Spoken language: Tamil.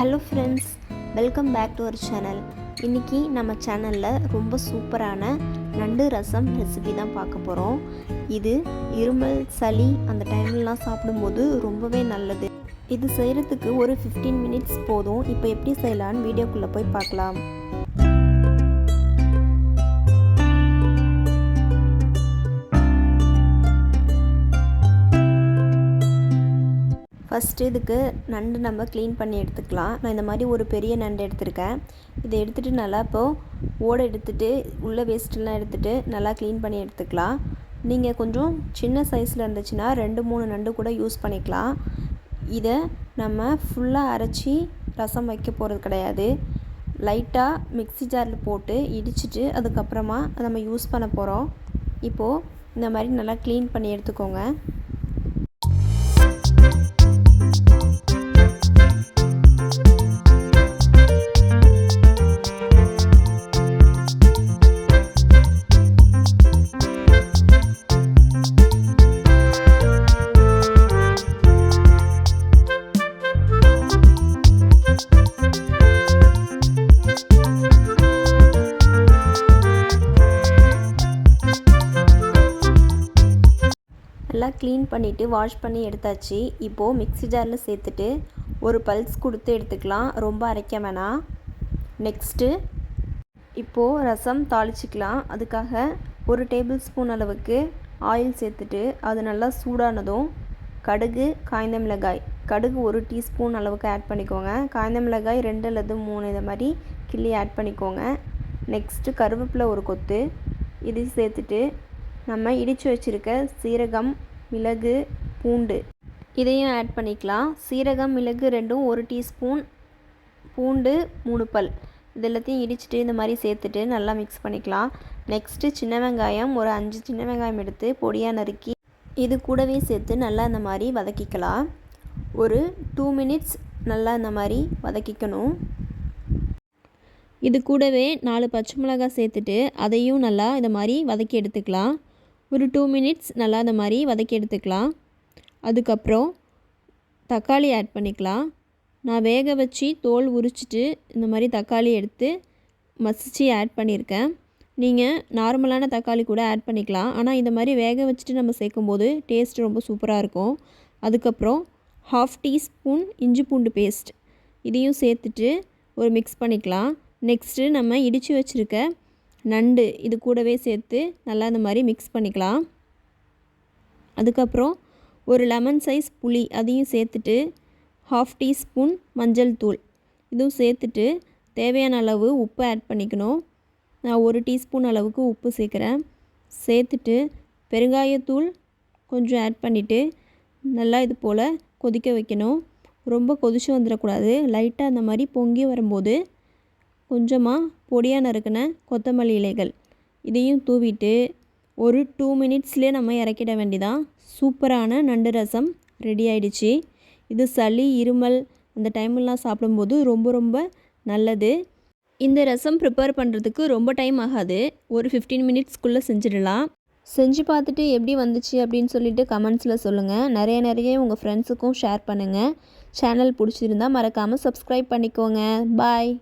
Hello friends welcome back to our channel இன்றைக்கி நம்ம சேனலில் ரொம்ப சூப்பரான நண்டு ரசம் ரெசிபி தான் பார்க்க போகிறோம் இது இருமல் சளி அந்த டைம்லலாம் சாப்பிடும்போது ரொம்பவே நல்லது. இது செய்கிறதுக்கு ஒரு 15 மினிட்ஸ் போதும். இப்போ எப்படி செய்யலான்னு வீடியோக்குள்ளே போய் பார்க்கலாம். ஃபஸ்ட்டு இதுக்கு நண்டு நம்ம க்ளீன் பண்ணி எடுத்துக்கலாம். நான் இந்த மாதிரி ஒரு பெரிய நண்டு எடுத்திருக்கேன். இதை எடுத்துகிட்டு நல்லா இப்போது ஓடை எடுத்துகிட்டு உள்ள வேஸ்ட்டெல்லாம் எடுத்துகிட்டு நல்லா க்ளீன் பண்ணி எடுத்துக்கலாம். நீங்கள் கொஞ்சம் சின்ன சைஸில் இருந்துச்சுன்னா ரெண்டு மூணு நண்டு கூட யூஸ் பண்ணிக்கலாம். இதை நம்ம ஃபுல்லாக அரைச்சி ரசம் வைக்க போகிறது கிடையாது. லைட்டாக மிக்ஸி ஜாரில் போட்டு இடிச்சிட்டு அதுக்கப்புறமா நம்ம யூஸ் பண்ண போகிறோம் இப்போது இந்த மாதிரி நல்லா க்ளீன் பண்ணி எடுத்துக்கோங்க. நல்லா க்ளீன் பண்ணிவிட்டு வாஷ் பண்ணி எடுத்தாச்சு. இப்போது மிக்ஸி ஜாரில் சேர்த்துட்டு ஒரு பல்ஸ் கொடுத்து எடுத்துக்கலாம். ரொம்ப அரைக்க வேணாம். நெக்ஸ்ட்டு இப்போது ரசம் தாளிச்சிக்கலாம். அதுக்காக ஒரு டேபிள் ஸ்பூன் அளவுக்கு ஆயில் சேர்த்துட்டு அது நல்லா சூடானதும் கடுகு காய்ந்த மிளகாய். கடுகு ஒரு டீஸ்பூன் அளவுக்கு ஆட் பண்ணிக்கோங்க. காய்ந்த மிளகாய் ரெண்டு அல்லது மூணு இதை மாதிரி கிள்ளி ஆட் பண்ணிக்கோங்க. நெக்ஸ்ட்டு கருவேப்பிலை ஒரு கொத்து. இது சேர்த்துட்டு நம்ம இடித்து வச்சுருக்க சீரகம் மிளகு பூண்டு. இதையும் ஆட் பண்ணிக்கலாம். சீரகம் மிளகு ரெண்டும் ஒரு டீஸ்பூன் பூண்டு மூணு பல். இது எல்லாத்தையும் இடிச்சிட்டு இந்த மாதிரி சேர்த்துட்டு நல்லா மிக்ஸ் பண்ணிக்கலாம். நெக்ஸ்ட்டு சின்ன வெங்காயம் ஒரு அஞ்சு சின்ன வெங்காயம் எடுத்து பொடியாக நறுக்கி இது கூடவே சேர்த்து நல்லா இந்த மாதிரி வதக்கிக்கலாம். ஒரு டூ மினிட்ஸ் நல்லா இந்த மாதிரி வதக்கிக்கணும். இது கூடவே நாலு பச்சை மிளகாய் சேர்த்துட்டு அதையும் நல்லா இந்த மாதிரி வதக்கி எடுத்துக்கலாம். ஒரு டூ மினிட்ஸ் நல்லா அந்த மாதிரி வதக்கி எடுத்துக்கலாம். அதுக்கப்புறம் தக்காளி ஆட் பண்ணிக்கலாம். நான் வேக வச்சு தோல் உரிச்சிட்டு இந்த மாதிரி தக்காளி எடுத்து மசிச்சு ஆட் பண்ணியிருக்கேன். நீங்கள் நார்மலான தக்காளி கூட ஆட் பண்ணிக்கலாம். ஆனால் இந்த மாதிரி வேக வச்சுட்டு நம்ம சேர்க்கும்போது டேஸ்ட் ரொம்ப சூப்பராக இருக்கும். அதுக்கப்புறம் ஹாஃப் டீஸ்பூன் இஞ்சி பூண்டு பேஸ்ட் இதையும் சேர்த்துட்டு ஒரு மிக்ஸ் பண்ணிக்கலாம். நெக்ஸ்ட்டு நம்ம இடித்து வச்சுருக்க நண்டு இது கூடவே சேர்த்து நல்லா இந்த மாதிரி மிக்ஸ் பண்ணிக்கலாம். அதுக்கப்புறம் ஒரு லெமன் சைஸ் புளி அதையும் சேர்த்துட்டு ஹாஃப் டீஸ்பூன் மஞ்சள் தூள். இதுவும் சேர்த்துட்டு தேவையான அளவு உப்பு ஆட் பண்ணிக்கணும். நான் ஒரு டீஸ்பூன் அளவுக்கு உப்பு சேர்க்குறேன். சேர்த்துட்டு பெருங்காயத்தூள் கொஞ்சம் ஆட் பண்ணிவிட்டு நல்லா இது போல் கொதிக்க வைக்கணும். ரொம்ப கொதிச்சு வந்துடக்கூடாது. லைட்டாக அந்த மாதிரி பொங்கி வரும்போது கொஞ்சமாக பொடியாக நறுக்கின கொத்தமல்லி இலைகள். இதையும் தூவிட்டு ஒரு டூ மினிட்ஸ்லேயே நம்ம இறக்கிட வேண்டிதான் சூப்பரான நண்டு ரசம் ரெடி ஆயிடுச்சு. இது சளி இருமல் அந்த டைம்லாம் சாப்பிடும்போது ரொம்ப ரொம்ப நல்லது. இந்த ரசம் ப்ரிப்பேர் பண்ணுறதுக்கு ரொம்ப டைம் ஆகாது. ஒரு ஃபிஃப்டீன் மினிட்ஸ்க்குள்ளே செஞ்சிடலாம். செஞ்சு பார்த்துட்டு எப்படி வந்துச்சு அப்படின்னு சொல்லிட்டு கமெண்ட்ஸில் சொல்லுங்கள் நிறைய நிறைய உங்கள் ஃப்ரெண்ட்ஸுக்கும் ஷேர் பண்ணுங்கள் சேனல் பிடிச்சிருந்தா மறக்காமல் சப்ஸ்கிரைப் பண்ணிக்கோங்க. பாய்